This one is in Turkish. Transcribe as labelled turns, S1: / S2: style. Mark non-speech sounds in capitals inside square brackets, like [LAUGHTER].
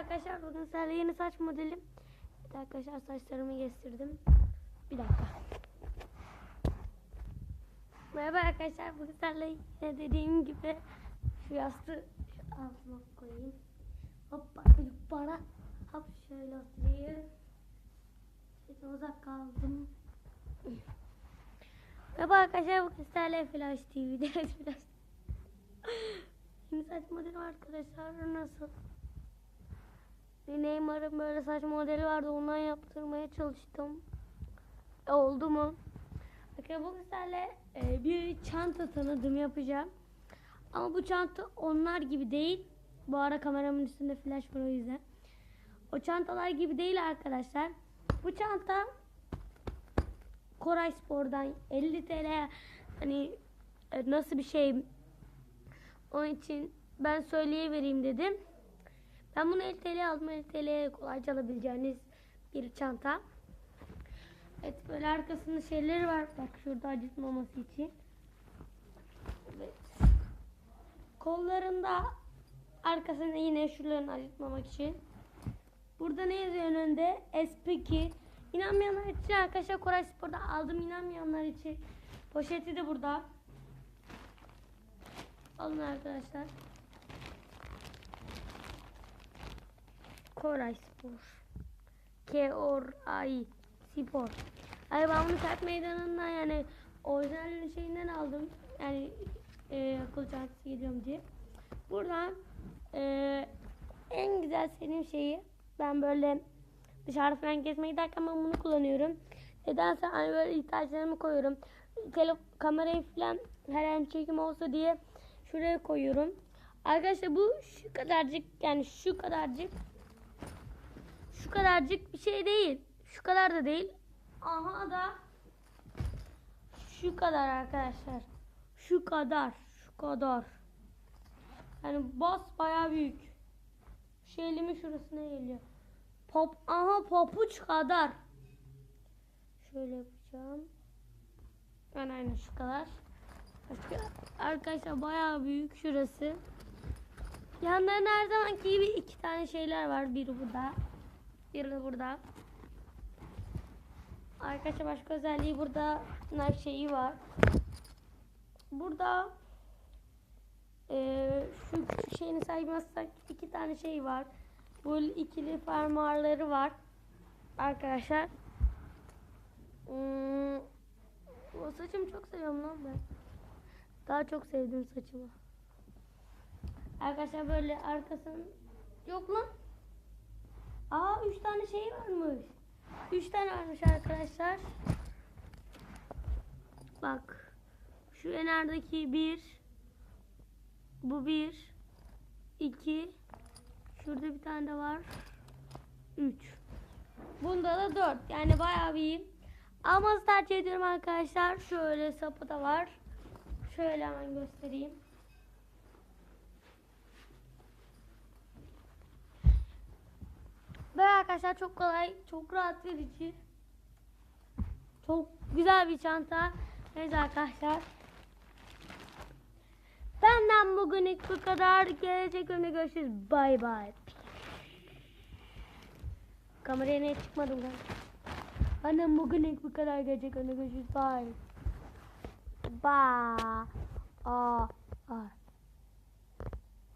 S1: arkadaşlar bugün sizlerle yeni saç modelim. Evet arkadaşlar saçlarımı kestirdim. Bir dakika. Merhaba arkadaşlar bugün sizlerle yine dediğim gibi şu yastığı şu altıma koyayım. Hoppa böyle bana hop şöyle oturayım. Şimdi uzak kaldım. Merhaba arkadaşlar bugün sizlerle Flash TV'de [LAUGHS] Flash Yeni saç modeli var arkadaşlar nasıl? Neymar'ın böyle saç modeli vardı ondan yaptırmaya çalıştım. E, oldu mu? Bakın bugün sizlerle e, bir çanta tanıdım yapacağım. Ama bu çanta onlar gibi değil. Bu ara kameramın üstünde flash var o yüzden. O çantalar gibi değil arkadaşlar. Bu çanta Koray Spor'dan 50 TL hani e, nasıl bir şey onun için ben söyleyivereyim dedim. Ben bunu 50 TL aldım. 50 TL'ye kolayca alabileceğiniz bir çanta. Evet böyle arkasında şeyleri var. Bak şurada acıtmaması için. Evet. Kollarında arkasında yine şuralarını acıtmamak için. Burada ne yazıyor önünde? SP2. İnanmayanlar için arkadaşlar Koray Spor'da aldım. İnanmayanlar için poşeti de burada. Alın arkadaşlar. Koray Spor. K-O-R-A-I Spor. Ay ben bunu kart meydanından yani orijinal şeyinden aldım. Yani e, akıl çantası gidiyorum diye. Buradan e, en güzel sevdiğim şeyi ben böyle dışarı falan gezmeye giderken ben bunu kullanıyorum. Nedense hani böyle ihtiyaçlarımı koyuyorum. Tele kamerayı falan her an çekim olsa diye şuraya koyuyorum. Arkadaşlar bu şu kadarcık yani şu kadarcık şu kadarcık bir şey değil. Şu kadar da değil. Aha da şu kadar arkadaşlar. Şu kadar. Şu kadar. Yani bas bayağı büyük. Şu elimin şurasına geliyor. Pop, aha papuç kadar. Şöyle yapacağım. Ben aynı şu kadar. Arkadaşlar bayağı büyük şurası. Yanlarında her zamanki gibi iki tane şeyler var. Biri burada. Biri de burada. Arkadaşlar başka özelliği burada knife şeyi var. Burada eee, şu küçük şeyini saymazsak iki tane şey var. Bu ikili fermuarları var. Arkadaşlar. Hmm, o saçımı çok seviyorum lan ben. Daha çok sevdim saçımı. Arkadaşlar böyle arkasının yok lan. Aa üç tane şey varmış. Üç tane varmış arkadaşlar. Bak. Şu enerdeki bir. Bu bir. iki. Şurada bir tane de var. Üç. Bunda da dört. Yani bayağı iyi. Almanızı tercih ediyorum arkadaşlar. Şöyle sapı da var. Şöyle hemen göstereyim. Böyle arkadaşlar çok kolay, çok rahat verici. Çok güzel bir çanta. Evet arkadaşlar. Benden bugünlük bu kadar. Gelecek bölümde görüşürüz. Bay bay. Kameraya ne çıkmadım ben. Benden bugünlük bu kadar. Gelecek bölümde görüşürüz. Bye. Bye. Aa. Aa.